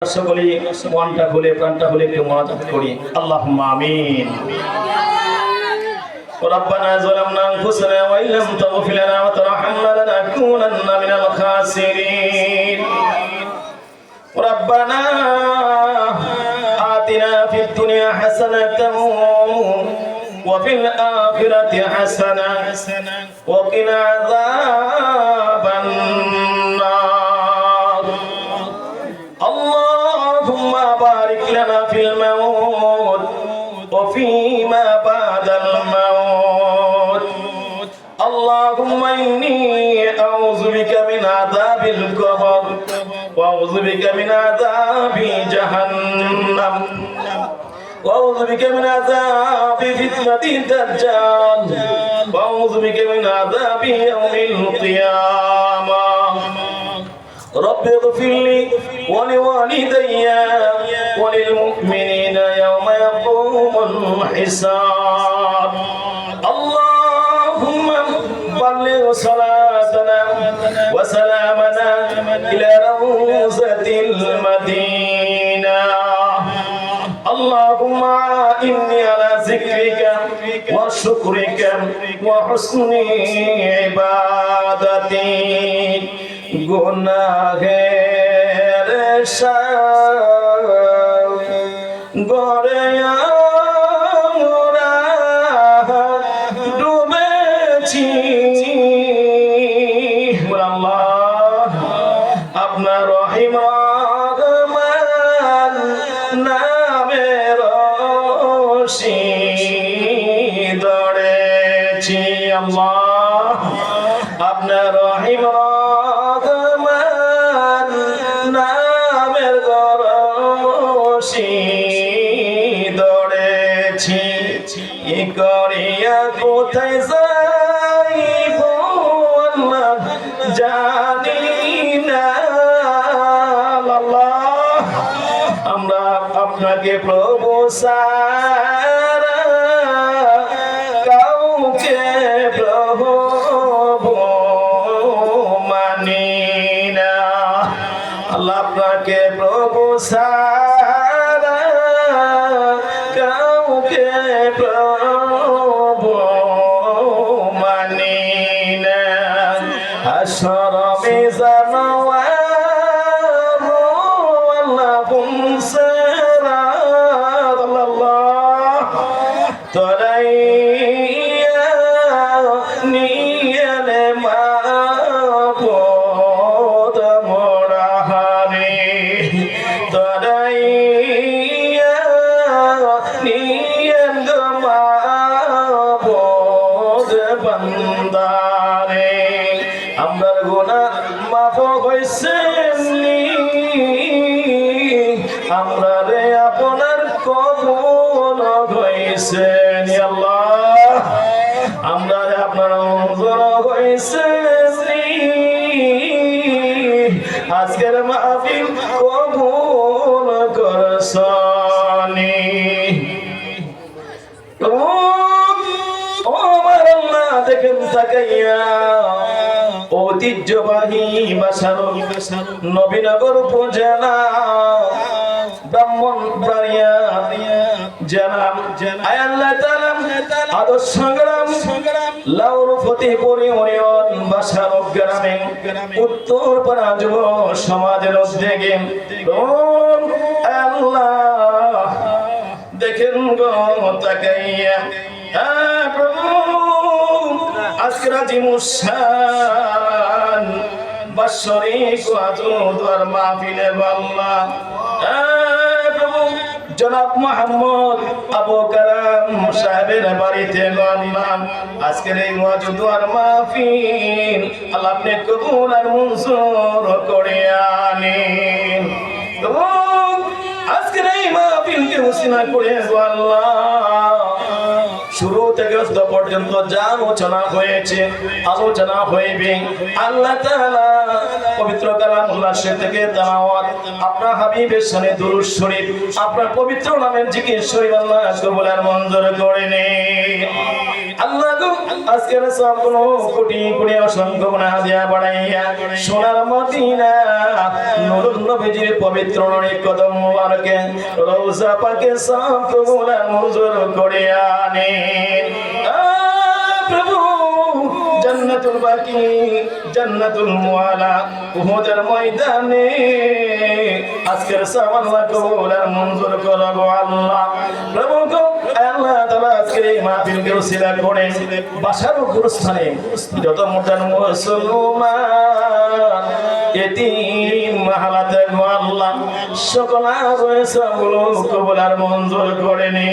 সকলে মনটা খুলে প্রাণটা খুলে একটু মনোযোগ করি আল্লাহ আমিন ربنا ظلمنا انفسنا وان لم تغفر لنا وترحمنا لنكونن من الخاسرين ربنا آتنا في الدنيا حسنة وفي الآخرة حسنة وقنا عذاب النار القبر وأعوذ بك من عذاب جهنم وأعوذ بك من عذاب فتنة الدجال وأعوذ بك من عذاب يوم القيامة. رب اغفر لي ولوالدي وللمؤمنين يوم يقوم الحساب. শুকরিক ওয়া হুসনি ইবাদাতি। গুনাহের সাথে গড়ে কোথায় যাইব আল্লাহ জানি না। আমরা আপনাকে প্রভু সারা কাউকে প্রভু মানি আল্লাহ, আপনাকে প্রভু সারা কাউকে প্রভু আমরার গুণা মাফ হয়েছে আমরা রে আপনার কবল হয়েছে আল্লাহ, দেখেন, তাকাইয়া ঐতিহ্যবাহী বাসার নবীনগর উপজেলা, ব্রাহ্মণ বাড়িয়া জেলা, আয় আল্লাহ তাআলা, আদর্শ গ্রাম লাউর ফতেপুরি ইউনিয়ন, বাসার গ্রামে, উত্তর পাড়া যুব সমাজের উদ্যোগে আল্লাহ। হ্যাঁ প্রভু। হ্যাঁ প্রভু। সাহেবের বাড়িতে আজকের এই ওয়াজুদার মাহফিল আল্লাহ আপনি কবুল আর মঞ্জুর করে করে আল্লাহ। শুরু থেকে পর্যন্ত যা আলোচনা হয়েছে, আলোচনা হইবে। আল্লাহ পবিত্র কালামুল্লাহ সে থেকে তেলাওয়াত, আপনার হাবিবের সামনে দুরূদ শরীফ, আপনার পবিত্র নামের জিকির শরীফ আল্লাহ বলে আর মঞ্জুর করে নে আল্লাহ আল্লাহ গো আজকের সবগুলো কোটি কোটি অসংখ্য গুণা দিয়া বাড়াইয়া সোনার মদিনা নুরুল নবীজির পবিত্র নড়ি কদম মুবারকে রওজা পাকে সব আর মঞ্জুর করে আহ, প্রভু জান্নাতুল বাকি জান্নাতুল মুআলা উহুদের ময়দানে আজকের সামান কবুল আর মঞ্জুর করো গো আল্লাহ। উসিলা করে বাসার গুরুস্থানে যত মোটান মুসলমান এতিম হালাতে আল্লাহ সকল আর মঞ্জুর করে নি।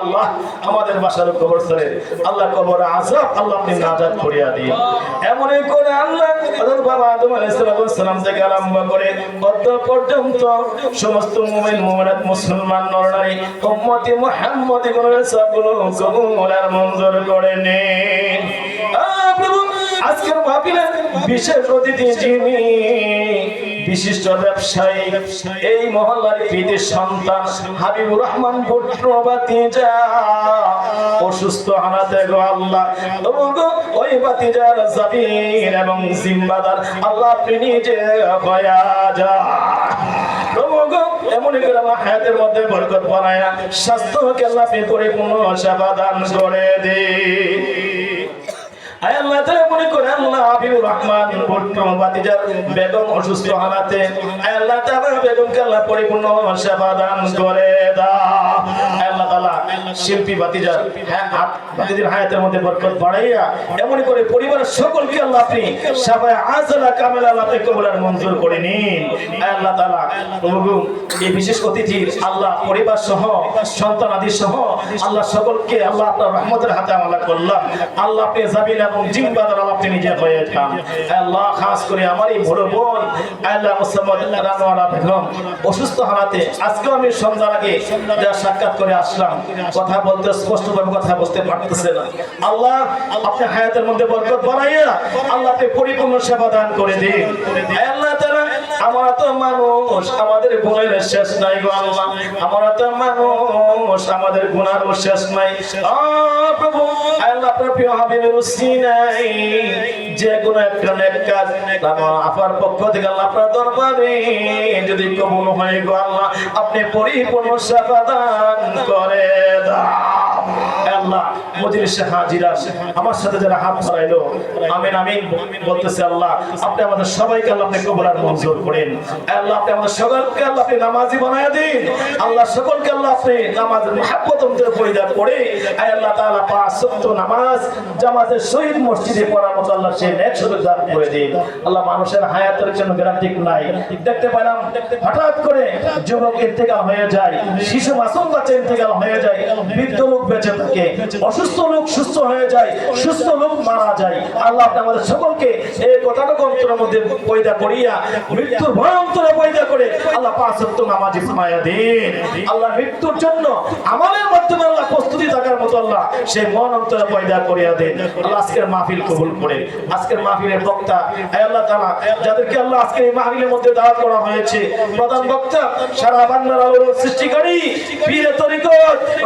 আল্লাহ আমাদের বাসার কবরস্থানে আল্লাহ কবর আজাব আল্লাহ আপনি নাজাত করিয়া দিন। এমনই করে আল্লাহ হযরত বাবা আদম আলাইহিস সালাম থেকে আরম্ভ করে কত পর্যন্ত সমস্ত মুমিন, মুমিনাত, মুসলমান, নরনারী, উম্মতি মুহাম্মদি করে সবগুলো কবুল আর মঞ্জুর করে প্রভু আজকের মাহফিলের বিশেষ অতিথি যিনি বিশিষ্ট ব্যবসায়ী, এই মহল্লার কৃতির সন্তান হাবিবুর রহমান ভট্টবাতি যা অসুস্থ হানাতে গো আল্লাহ। ওই বাতিজার জাবির এবং জিম্বাদার আল্লাহ আপনি নিজে হয়া যা। এমনই করে আমার হায়াতের মধ্যে বরকত বানায়া স্বাস্থ্যকে আল্লাহ পরিপূর্ণ সেবা দান করে দিন আয় আল্লাহ মনে করে আল্লাহ হাবিবুর বেগম অসুস্থ হালাতে আয় আল্লাহ তাআলা বেগমকে আল্লাহ পরিপূর্ণ সেবা দান করে। আল্লাহ তাআলা শিল্পী হ্যাঁ হায়াতের মধ্যে বরকত বাড়াইয়া করে পরিবারের সকলকে আল্লাহ আপনি আজলা কামেলা আল্লাহ আপনি কবুল আর মঞ্জুর করে নিন। আল্লাহ এই বিশেষ অতিথি আল্লাহ পরিবার সহ সন্তান আদি সহ আল্লাহ সকলকে আল্লাহ আপনার রহমতের হাতে আমলা করলাম। আল্লাহ আপনি এবং জিম্বাদার আল্লাহ আপনি নিজে হয়ে যান। আল্লাহ, খাস করে আমার এই বড় বোন আল্লাহ বেগম, অসুস্থ আজকেও আমি সন্ধ্যার আগে সাক্ষাৎ করে আসলাম। কথা বলতে স্পষ্টভাবে কথা বলতে পারতেছে না। আল্লাহ আপনি হায়াতের মধ্যে বরকত বাড়াইয়া আল্লাহকে পরিপূর্ণ সেবা দান করে দিন। আল্লাহ আমরা তো মানুষ, আমাদের গুণের শেষ নাই গো আল্লাহ। আমরা তো মানুষ, আমাদের গুণার শেষ নাই। প্রভু, আল্লাহ আপনার নাই। যে কোনো একটা নেক কাজ আমার আপার পক্ষ থেকে আল্লাহ আপনার দরবারে যদি কবুল হয় গো আল্লাহ, আপনি পরিপূর্ণ সেবা দান করে দাও। আল্লাহ, মজলিসে হাজিরা, আমার সাথে যারা হাত ধরাইলো আমিন আমিন বলতেছে আল্লাহ, আপনি আমাদের সবাইকে আল্লাহ আপনি কবুল মঞ্জুর করেন। আল্লাহ আপনি আমাদের সকলকে আল্লাহ আপনি নামাজি বানায় দিন। আল্লাহ সকলকে আল্লাহ আপনি নামাজের মহাব্বত অন্তরে পরিধান করে। আয় আল্লাহ তাআলা পাঁচ ওয়াক্ত নামাজ, জামাতের শহীদ মসজিদে পড়ার মতো আল্লাহ সে নেক সুযোগ দান করে দিন। আল্লাহ মানুষের হায়াতের জন্য গ্যারান্টি নাই। দেখতে পেলাম, হঠাৎ করে যুবক ইন্তেকাল হয়ে যায়, শিশু মাসুম বাচ্চা ইন্তেকাল হয়ে যায়, বৃদ্ধ লোক বেঁচে থাকে। অসুস্থ লোক সুস্থ হয়ে যায়, সুস্থ লোক মারা যায়। আল্লাহ আমাদের সকলকে এই কথাটুকু অন্তরের মধ্যে পয়দা করিয়া, মৃত্যুর ভয় অন্তরে পয়দা করে আল্লাহ পাঁচ সত্য নামাজি মায়া দিন। আল্লাহ মৃত্যুর জন্য আমাদের মাধ্যমে আল্লাহ প্রস্তুতি থাকার মতো আল্লাহ সেই মন অন্তরে পয়দা করিয়া দেন। আল্লাহ আজকের মাহফিল কবুল করে আজকের মাহফিলের বক্তা আল্লাহ তাআলা, যাদেরকে আল্লাহ আজকের এই মাহফিলের মধ্যে দাওয়াত করা হয়েছে, প্রধান বক্তা, সারা বাংলার সৃষ্টিকারী পীর তরিকত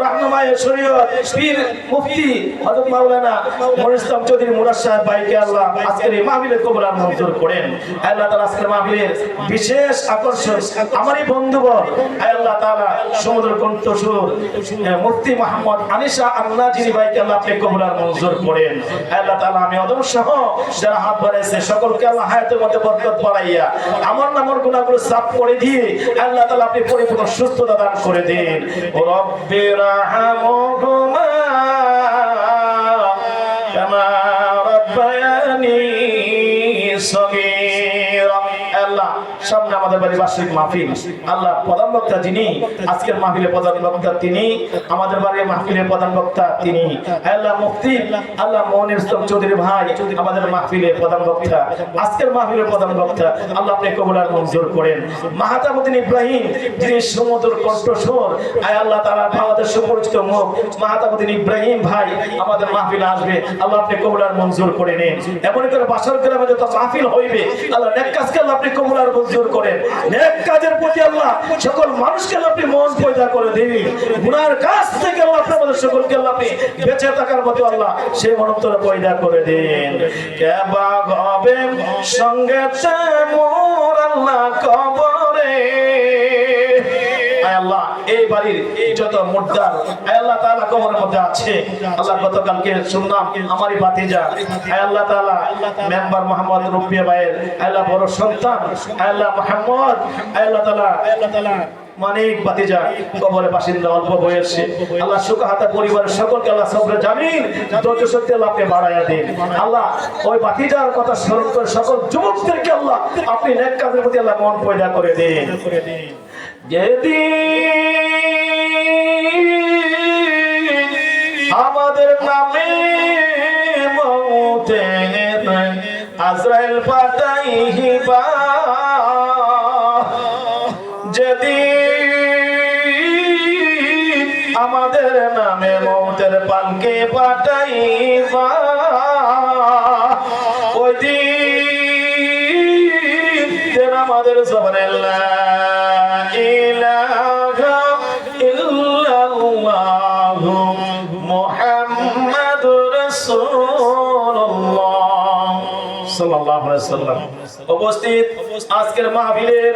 রহনুমায়ে শরীয়ত, পীর মুফতি হযরত মাওলানা মনির চৌধুরী মুরাদ সাহেব ভাইকে আল্লাহ আজকের এই মাহফিলে কবুল মঞ্জুর করেন। আল্লাহ তাআলা আজকের মাহফিলের বিশেষ আকর্ষণ আমারই বন্ধুবর আল্লাহ তাআলা সমুদ্র কণ্ঠসুর মুফতি মোহাম্মদ আনিসা আল্লাহ ভাইকে আল্লাহ আপনি কবুল মঞ্জুর করেন। আল্লাহ তাআলা আমি অদম সহ যারা হাত বাড়াইছে, সকলকে আল্লাহ হায়াতের মধ্যে বরকত বাড়াইয়া আমার নামর গুনাহগুলো সাফ করে দিয়ে আল্লাহ তাআলা আপনি পরিপূর্ণ সুস্থতা দান করে দিন। রব্বির রাহমহুমা সগীরা আল্লাহ সামনে আমাদের বাড়ি বার্ষিক মাহফিল। আল্লাহ প্রধান বক্তা যিনি, আজকের মাহফিলে প্রধান বক্তা তিনি, আমাদের বাড়ির মাহফিলের প্রধান বক্তা তিনি। আল্লাহ মুফতি, আল্লাহ ইসলাম চৌধুরী ভাই, আমাদের মাহফিলের প্রধান বক্তা। আজকের মাহফিলের প্রধান বক্তা, আল্লাহ আপনি কবুল আর মঞ্জুর করেন। মাহাতাবুদ্দিন ইব্রাহিম, যিনি সমুদ্র কণ্ঠস্বর, আয় আল্লাহ তাআলা আমাদের সুপরিচিত মুখ, মাহাতাবুদ্দিন ইব্রাহিম ভাই, আমাদের মাহফিলে আসবে, আল্লাহ আপনি কবুল আর মঞ্জুর করে নেন। এমন করে বাসর গ্রামে যত মাহফিল হইবে, আল্লাহ নেক আল্লাহ আপনি কবুল আর মঞ্জুর করেন। নেক কাজের প্রতি আল্লাহ সকল মানুষকে আপনি মন পয়দা করে দিন। গুনার কাছ থেকে আল্লাহ আপনাদের সকলকে আল্লাহ আপনি বেঁচে থাকার মতো আল্লাহ সেই মনত্বরে পয়দা করে দিন। কেবা হবে সঙ্গে মোর আল্লাহ কবরে? আল্লাহ, এই বাড়ির যত মুর্দার আল্লাহ তাআলা কবরের মধ্যে আছে। আল্লাহ গতকালকে শুনলাম, আমারই ভাতিজা আল্লাহ তাআলা মেম্বার মোহাম্মদ রুবিয়া ভাইয়ের আল্লাহ বড় সন্তান আল্লাহ মোহাম্মদ আল্লাহ তাআলা আল্লাহ তাআলা মানিক বাতিজা কবরে বাসিন্দা, অল্প বয়সে। আল্লাহ সুখাহাতা পরিবারের সকলকে আল্লাহ সবরে জামিন, ধৈর্য শক্তি আল্লাহ আপনি বাড়াইয়া দিন। আল্লাহ ওই বাতিজার কথা স্মরণ করে সকল যুবকদেরকে আল্লাহ আপনি নেক কাজের প্রতি আল্লাহ মন পয়দা করে দিন। যেদিন আমাদের নামে মৌতে আজরাইল পাঠাইবা যেদিন আমাদের নামে মৌতের পালকে পাঠাইবা ওই দিন আমাদের জবানে ওয়াসাল্লাম। উপস্থিত আজকের মাহফিলের